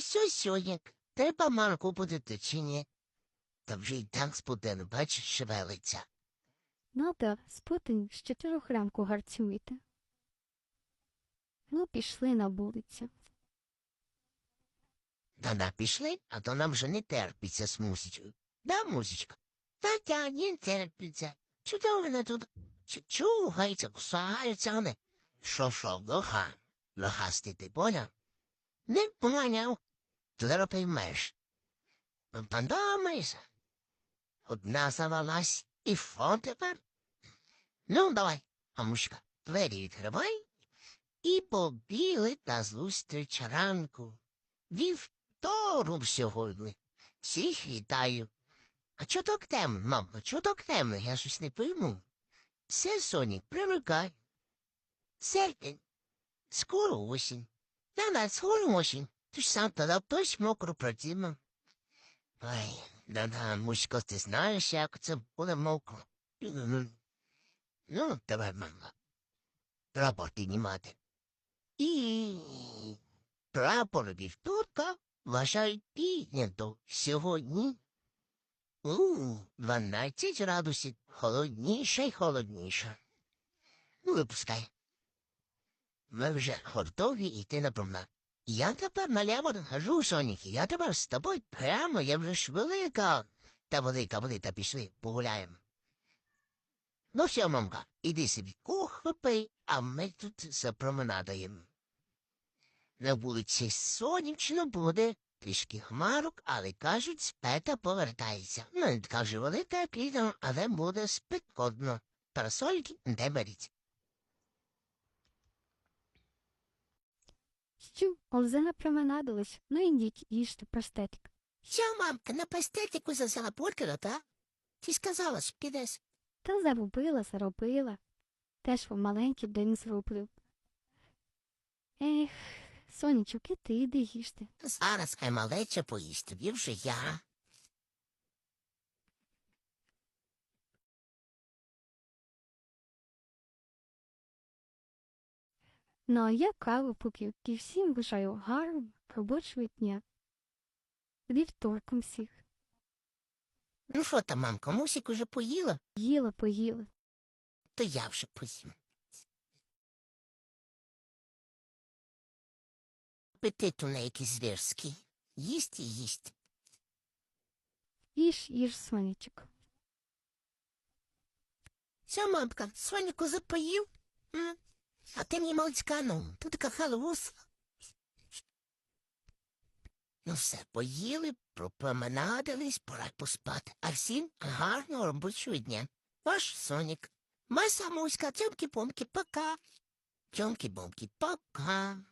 що, сьогодник, треба Марку будете чи ні? Та вже й так спудено, бачиш, шевелиться. Надо з путень з чотирьох ранку гарцюєте. Ну, пішли на вулицю. Та на пішли, а то нам вже не терпиться з мусічкою. Да, мусічка? Та тя не терпиться. Чудово вона тут чу- чугається, кусається. Що, що, лоха? Лохастий ти поняв? Не поняв. Зараз поймеш. Подумайся. Одна завалась, і фон тепер. Ну, давай, амушка, двері відкривай і побігли та зустріч ранку. Вівторок сьогодні. Всіх вітаю. А чого так темно, мамо, чого так темно? Я щось не пойму. Все, Сонік, привикай. Серпень. Скоро осінь. Да, да, скоро осінь. Ти ж сам тоді хтось мокро противно. Ой, да-да, мусько, ти знаєш, як це буде мокро. Ну, давай, мама. Прапор піднімати. І прапор вівторка вважають піднято сьогодні. У, 12 градусів. Холодніше й холодніше. Ну, випускай. Ми вже готові йти на променад. Я тепер наліво не хожу, Соніки. Я тепер з тобою прямо, я вже ж велика. Та велика, велика, пішли, погуляємо. Ну все, мамка, іди собі кухви пий, а ми тут запроменадаємо. На вулиці сонячно буде, трішки хмарок, але кажуть, спека повертається. Ну, вже велика, як але буде спекотно. Парасольки не беріть. Що, вже напроменадились? Ну ідіть, їжте пастетик. Що, мамка, на пастетику зазяла полькера, та? Ти сказала, що підеш. Та заробила, заробила. Теж вам маленький день зроблю. Ех, сонечок, і ти йди їжте. Зараз хай малече поїсть, тобі вже я. Ну, а я каву поп'ю і всім бажаю гарного робочого дня. Вівторком всіх. Ну що там, мамка, мусик уже поїла, Їла, поїла. то я вже поїм. Апетит у неї якийсь звірський. Їсть і їсть. Їж, їж, сонечок. Все, мамка, Соніку запоїв. М? А ти мені молочка, ну, тут така халуса. Ну все, поїли, пропоменадились, пора поспати. А всім гарного робочого дня. Ваш Сонік. Маса муська, цьомки-помки, пока. Цьомки-бомки, пока.